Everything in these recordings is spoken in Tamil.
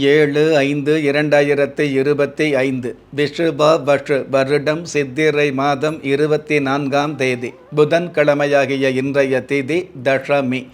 ஏழு ஐந்து இரண்டாயிரத்தி இருபத்தி ஐந்து. விஷுபா வஷு வருடம் சித்திரை மாதம் இருபத்தி நான்காம் தேதி. புதன்கிழமையாகிய இன்றைய தேதி தஷமி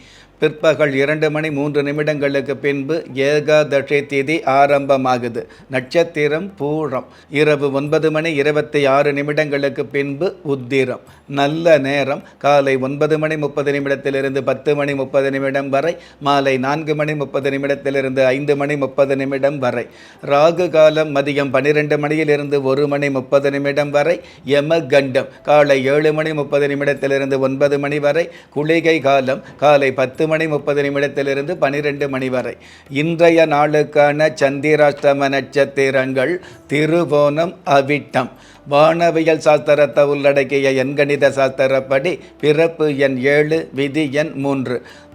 பிற்பகல் இரண்டு மணி மூன்று நிமிடங்களுக்கு பின்பு ஏகாதசி திதி ஆரம்பமாகுது. நட்சத்திரம் பூரம். இரவு ஒன்பது மணி இருபத்தி ஆறு நிமிடங்களுக்கு பின்பு உத்திரம். நல்ல நேரம். காலை ஒன்பது மணி முப்பது நிமிடத்திலிருந்து பத்து மணி முப்பது நிமிடம் வரை மாலை நான்கு மணி முப்பது நிமிடத்திலிருந்து ஐந்து மணி முப்பது நிமிடம் வரை. ராகு காலம் மதியம் பன்னிரெண்டு மணியிலிருந்து ஒரு மணி முப்பது நிமிடம் வரை யம கண்டம் காலை ஏழு மணி முப்பது நிமிடத்திலிருந்து ஒன்பது மணி வரை குளிகை காலம். காலை பத்து மணி முப்பது நிமிடத்திலிருந்து பனிரெண்டு மணி வரை. இன்றைய நாளுக்கான சந்திராஷ்டம நட்சத்திரங்கள் திருவோணம் அவிட்டம். வானவியல் சாஸ்திரத்தை உள்ளடக்கிய எண்கணித சாஸ்திரப்படி பிறப்பு எண் ஏழு விதி எண் மூன்று.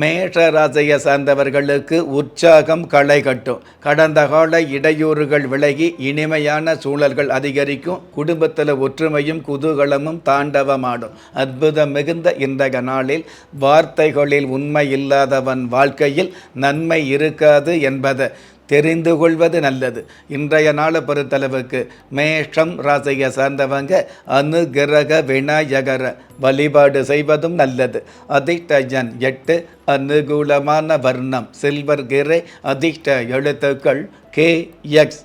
மேஷ ராசியை சார்ந்தவர்களுக்கு உற்சாகம் களை கட்டும். கடந்த கால இடையூறுகள் விலகி இனிமையான சூழல்கள் அதிகரிக்கும். குடும்பத்தில் ஒற்றுமையும் குதூகலமும் தாண்டவமாடும். அற்புதம் மிகுந்த இந்த நாளில் வார்த்தைகளில் உண்மை இல்லாதவன் வாழ்க்கையில் நன்மை இருக்காது என்பதை தெரிந்து கொள்வது நல்லது. இன்றைய நாளை பொறுத்தளவுக்கு மேஷம் ராசியை சார்ந்தவங்க அனுகிரக விநாயகர வழிபாடு செய்வதும் நல்லது. அதிர்ஷ்டஜன் எட்டு அனுகூலமான வர்ணம் சில்வர் கிரை அதிர்ஷ்ட எழுத்துக்கள் கே எக்ஸ்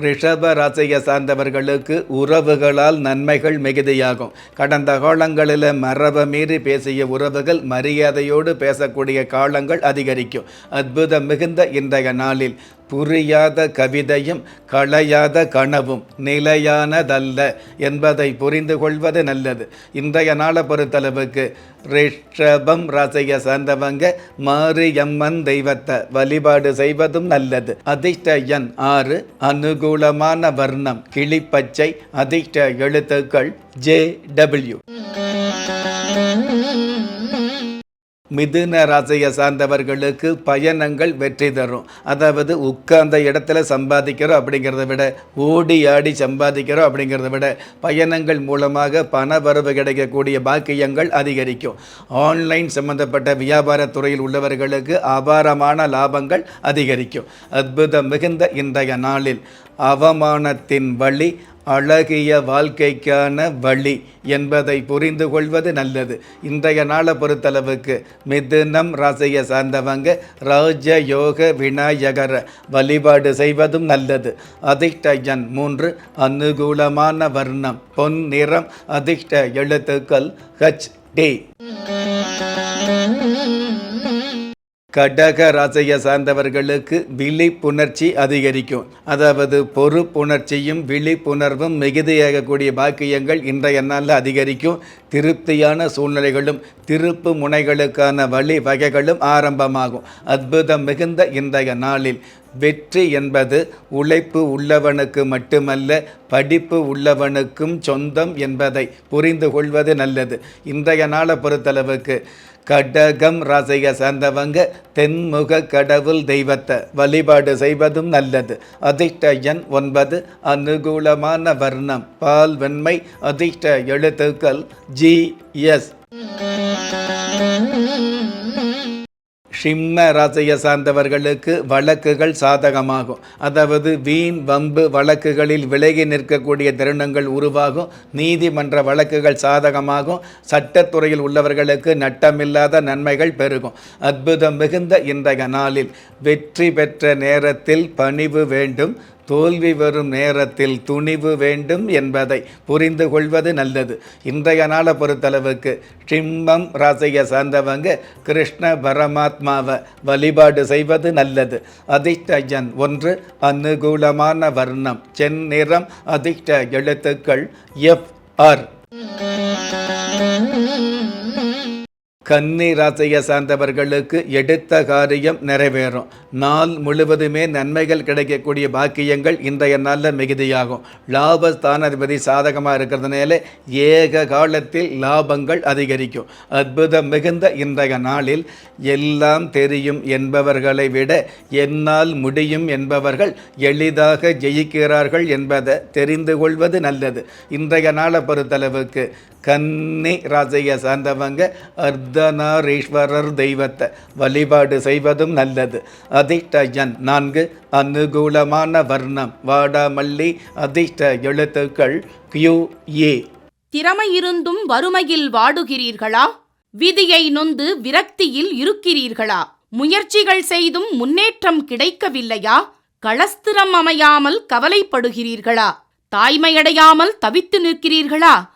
ரிஷப ராசியை சார்ந்தவர்களுக்கு உறவுகளால் நன்மைகள் மிகுதியாகும். கடந்த காலங்களில் மரபை மீறி பேசிய உறவுகள் மரியாதையோடு பேசக்கூடிய காலங்கள் அதிகரிக்கும். அற்புதம் மிகுந்த இன்றைய நாளில். புரியாத கவிதையும் களையாத கனவும் நிலையானதல்ல என்பதை புரிந்து கொள்வது நல்லது. இன்றைய நாளை பொறுத்தளவுக்கு ரிஷபம் ரசைய சார்ந்தவங்க மாரியம்மன் தெய்வத்தை வழிபாடு செய்வதும் நல்லது. அதிர்ஷ்ட எண் ஆறு அனுகூலமான வர்ணம் கிளிப்பச்சை அதிர்ஷ்ட எழுத்துக்கள் ஜே டபிள்யூ. மிதுன ராசியை சார்ந்தவர்களுக்கு பயணங்கள் வெற்றி தரும். அதாவது உட்கார்ந்த இடத்துல சம்பாதிக்கிறோம் அப்படிங்கிறத விட ஓடி ஆடி சம்பாதிக்கிறோம் அப்படிங்கிறத விட பயணங்கள் மூலமாக பண வரவு கிடைக்கக்கூடிய பாக்கியங்கள் அதிகரிக்கும். ஆன்லைன் சம்பந்தப்பட்ட வியாபார துறையில் உள்ளவர்களுக்கு அபாரமான லாபங்கள் அதிகரிக்கும். அற்புதம் மிகுந்த இன்றைய நாளில் அவமானத்தின் வழி அழகிய வாழ்க்கைக்கான வழி என்பதை புரிந்து கொள்வது நல்லது. இன்றைய நாளை பொறுத்தளவுக்கு மிதுனம் ராசியை சார்ந்தவங்க ராஜ யோக விநாயகர வழிபாடு செய்வதும் நல்லது. அதிர்ஷ்ட எண் மூன்று அனுகூலமான வர்ணம் பொன் நிறம் அதிர்ஷ்ட எழுத்துக்கள் ஹச் டி கடக ராசியை சார்ந்தவர்களுக்கு விழிப்புணர்ச்சி அதிகரிக்கும். அதாவது பொறுப்புணர்ச்சியும் விழிப்புணர்வும் மிகுதியாகக்கூடிய பாக்கியங்கள் இன்றைய நாளில் அதிகரிக்கும். திருப்தியான சூழ்நிலைகளும் திருப்பு முனைகளுக்கான வழி வகைகளும் ஆரம்பமாகும். அற்புதம் மிகுந்த இன்றைய நாளில் வெற்றி என்பது உழைப்பு உள்ளவனுக்கு மட்டுமல்ல படிப்பு உள்ளவனுக்கும் சொந்தம் என்பதை புரிந்து கொள்வது நல்லது. இன்றைய நாளை பொறுத்தளவுக்கு கடகம் ரசைய சார்ந்தவங்க தென்முக கடவுள் தெய்வத்தை வழிபாடு செய்வதும் நல்லது. அதிர்ஷ்ட எண் ஒன்பது அனுகூலமான வர்ணம். பால் வெண்மை அதிர்ஷ்ட எழுத்துக்கள் ஜி ஷிம்ம சிம்ம ராசியை சார்ந்தவர்களுக்கு வழக்குகள் சாதகமாகும். அதாவது வீண் வம்பு வழக்குகளில் விலகி நிற்கக்கூடிய தருணங்கள் உருவாகும். நீதிமன்ற வழக்குகள் சாதகமாகும். சட்டத்துறையில் உள்ளவர்களுக்கு நட்டமில்லாத நன்மைகள் பெருகும். அற்புதம் மிகுந்த இன்றைய நாளில் வெற்றி பெற்ற நேரத்தில் பணிவு வேண்டும். தோல்வி வரும் நேரத்தில் துணிவு வேண்டும் என்பதை புரிந்து கொள்வது நல்லது. இன்றைய நாளை பொறுத்தளவுக்கு சிம்மம் ராசியை சார்ந்தவங்க கிருஷ்ண பரமாத்மாவை வழிபாடு செய்வது நல்லது. அதிர்ஷ்டஜன் ஒன்று அனுகூலமான வர்ணம். செந்நிறம் அதிர்ஷ்ட எழுத்துக்கள் எஃப் ஆர் கன்னி ராசியை சார்ந்தவர்களுக்கு எடுத்த காரியம் நிறைவேறும். நாள் முழுவதுமே நன்மைகள் கிடைக்கக்கூடிய பாக்கியங்கள் இன்றைய நாளில் மிகுதியாகும். லாபஸ்தானாதிபதி சாதகமாக இருக்கிறதுனால ஏக காலத்தில் லாபங்கள் அதிகரிக்கும். அற்புதம் மிகுந்த இன்றைய நாளில் எல்லாம் தெரியும் என்பவர்களை விட என்னால் முடியும் என்பவர்கள் எளிதாக ஜெயிக்கிறார்கள் என்பதை தெரிந்து கொள்வது நல்லது. இன்றைய நாளை பொறுத்தளவுக்கு கன்னி ராசியை சார்ந்தவங்க அர்த்தநாரீஸ்வரர் தெய்வத்தை வழிபாடு செய்வதும் நல்லது. அதிர்ஷ்ட நான்கு அனுகூலமான வர்ணம். வாடாமல்லி அதிர்ஷ்ட எழுத்துக்கள் கியூ ஏ. திறமை இருந்தும் வறுமையில் வாடுகிறீர்களா? விதியை நொந்து விரக்தியில் இருக்கிறீர்களா? முயற்சிகள் செய்தும் முன்னேற்றம் கிடைக்கவில்லையா? களஸ்திரம் அமையாமல் கவலைப்படுகிறீர்களா? தாய்மையடையாமல் தவித்து நிற்கிறீர்களா?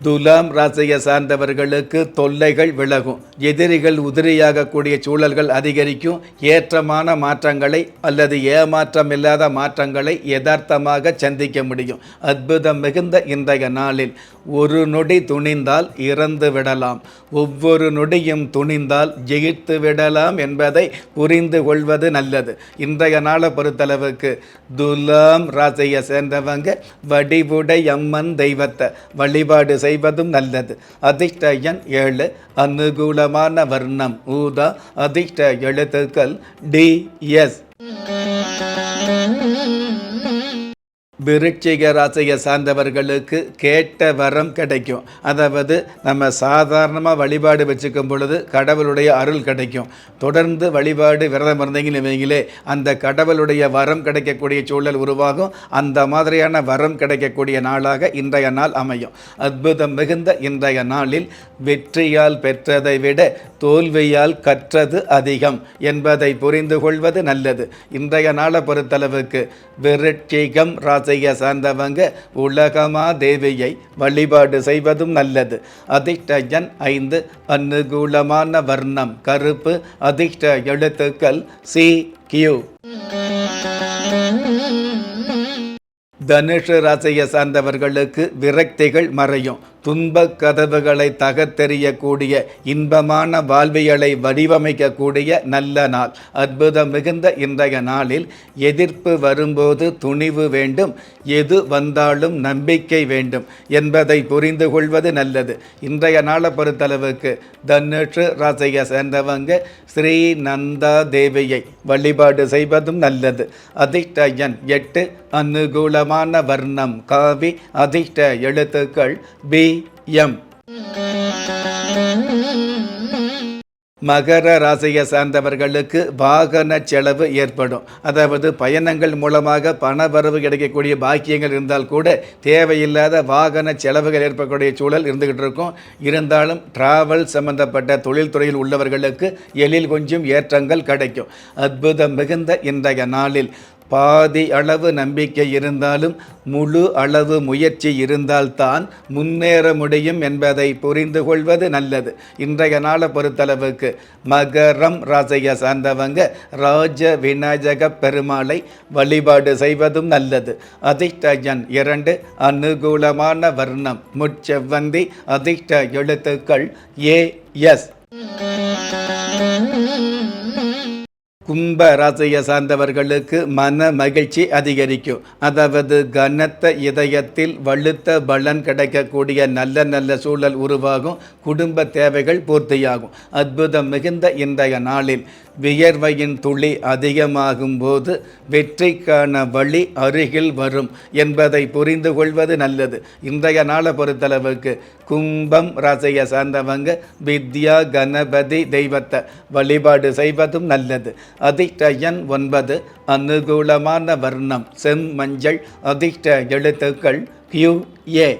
துலாம் ராசியை சார்ந்தவர்களுக்கு தொல்லைகள் விலகும். எதிரிகள் உதிரியாகக்கூடிய சூழல்கள் அதிகரிக்கும். ஏற்றமான மாற்றங்களை அல்லது ஏமாற்றம் இல்லாத மாற்றங்களை யதார்த்தமாக சந்திக்க முடியும். அற்புதம் மிகுந்த இன்றைய நாளில் ஒரு நொடி துணிந்தால் இறந்து விடலாம். ஒவ்வொரு நொடியும் துணிந்தால் ஜெயித்து விடலாம் என்பதை புரிந்து கொள்வது நல்லது. இன்றைய நாளை பொறுத்தளவுக்கு துலாம் ராசியை சேர்ந்தவங்க வடிவுடை அம்மன் தெய்வத்தை வழிபாடு செய்வதும் நல்லது. அதிர்ஷ்ட எண் ஏழு. அனுகூலமான வர்ணம். ஊதா. அதிர்ஷ்ட எழுத்துக்கள் டி எஸ். விருட்சிக ராசியை சார்ந்தவர்களுக்கு கேட்ட வரம் கிடைக்கும். அதாவது நம்ம சாதாரணமாக வழிபாடு வச்சுக்கும் பொழுது கடவுளுடைய அருள் கிடைக்கும். தொடர்ந்து வழிபாடு விரதம் இருந்தீங்கன்னு வைங்களே அந்த கடவுளுடைய வரம் கிடைக்கக்கூடிய சூழல் உருவாகும். அந்த மாதிரியான வரம் கிடைக்கக்கூடிய நாளாக இன்றைய நாள் அமையும். அற்புதம் மிகுந்த இன்றைய நாளில் வெற்றியால் பெற்றதை விட தோல்வியால் கற்றது அதிகம் என்பதை புரிந்து கொள்வது நல்லது. இன்றைய நாளை பொறுத்தளவுக்கு விருட்சிகம் செய்ய சார்ந்தவங்க உலகமா தேவியை வழிபாடு செய்வதும் நல்லது. அதிர்ஷ்ட எண் ஐந்து அனுகூலமான வர்ணம் கருப்பு அதிர்ஷ்ட எழுத்துக்கள் சி கியூ. தனுஷு ராசியை சார்ந்தவர்களுக்கு விரக்திகள் மறையும். துன்பக் கதவுகளை தகர்த்தெறியக்கூடிய இன்பமான வாழ்வியலை வடிவமைக்கக்கூடிய நல்ல நாள். அற்புதம் மிகுந்த இன்றைய நாளில் எதிர்ப்பு வரும்போது துணிவு வேண்டும் எது வந்தாலும் நம்பிக்கை வேண்டும் என்பதை புரிந்து கொள்வது நல்லது. இன்றைய நாளை பொறுத்தளவுக்கு தனுஷு ராசியை சேர்ந்தவங்க ஸ்ரீ நந்தா தேவியை வழிபாடு செய்வதும் நல்லது. அதிர்ஷ்ட எண் எட்டு அனுகூலமான வர்ணம் காவி அதிர்ஷ்ட எழுத்துக்கள் பி எம். மகர ராசியை சார்ந்தவர்களுக்கு வாகன செலவு ஏற்படும். அதாவது பயணங்கள் மூலமாக பண வரவு கிடைக்கக்கூடிய பாக்கியங்கள் இருந்தால் கூட தேவையில்லாத வாகன செலவுகள் ஏற்படக்கூடிய சூழல் இருந்துகிட்டு இருக்கும். இருந்தாலும் டிராவல் சம்பந்தப்பட்ட தொழில்துறையில் உள்ளவர்களுக்கு எழில் கொஞ்சம் ஏற்றங்கள் கிடைக்கும். அற்புதம் மிகுந்த இன்றைய நாளில் பாதி அளவு நம்பிக்கை இருந்தாலும் முழு அளவு முயற்சி இருந்தால்தான் முன்னேற முடியும் என்பதை புரிந்து கொள்வது நல்லது. இன்றைய நாளை பொறுத்தளவுக்கு மகரம் ராசியை சார்ந்தவங்க ராஜ விநாயக பெருமாளை வழிபாடு செய்வதும் நல்லது. அதிர்ஷ்டஜன் இரண்டு அனுகூலமான வர்ணம். முச்செவ்வந்தி அதிர்ஷ்ட எழுத்துக்கள் ஏ எஸ். கும்ப ராசியை சார்ந்தவர்களுக்கு மன மகிழ்ச்சி அதிகரிக்கும். அதாவது கனத்த இதயத்தில் வலுத்த பலன் கிடைக்கக்கூடிய நல்ல நல்ல சூழல் உருவாகும். குடும்ப தேவைகள் பூர்த்தியாகும். அற்புதம் மிகுந்த இன்றைய நாளில் வியர்வையின் துளி அதிகமாகும் போது வெற்றிக்கான வழி அருகில் வரும் என்பதை புரிந்து கொள்வது நல்லது. இன்றைய நாளை பொறுத்தளவுக்கு கும்பம் ராசியை சார்ந்தவங்க வித்யா கணபதி தெய்வத்தை வழிபாடு செய்வதும் நல்லது. அதிர்ஷ்ட ஒன்பது அனுகூலமான வர்ணம் செம்மஞ்சள் அதிர்ஷ்ட எழுத்துக்கள் கியூ ஏ.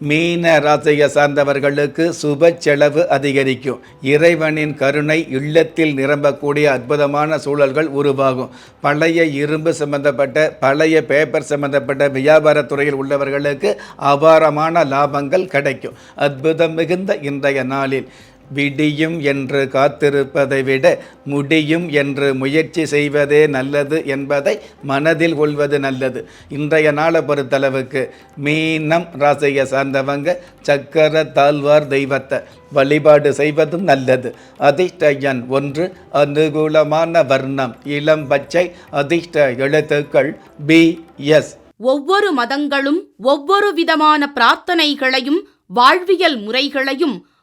மீன ராசியை சார்ந்தவர்களுக்கு சுப செலவு அதிகரிக்கும். இறைவனின் கருணை இல்லத்தில் நிரம்பக்கூடிய அற்புதமான சூழல்கள் உருவாகும். பழைய இரும்பு சம்பந்தப்பட்ட பழைய பேப்பர் சம்பந்தப்பட்ட வியாபாரத் துறையில் உள்ளவர்களுக்கு அபாரமான லாபங்கள் கிடைக்கும். அற்புதம் மிகுந்த இன்றைய நாளில். விடியும் என்று காத்திருப்பதை விட முடியும் என்று முயற்சி செய்வதே நல்லது என்பதை மனதில் கொள்வது நல்லது. இன்றைய நாளை பொறுத்தளவுக்கு மீனம் ராசியை சார்ந்தவங்க சக்கர தாழ்வார் தெய்வத்தை வழிபாடு செய்வதும் நல்லது. அதிர்ஷ்ட எண் ஒன்று அனுகூலமான வர்ணம் இளம் பச்சை அதிர்ஷ்ட எழுத்துக்கள் பி எஸ். ஒவ்வொரு மதங்களும் ஒவ்வொரு விதமான பிரார்த்தனைகளையும் வாழ்வியல் முறைகளையும்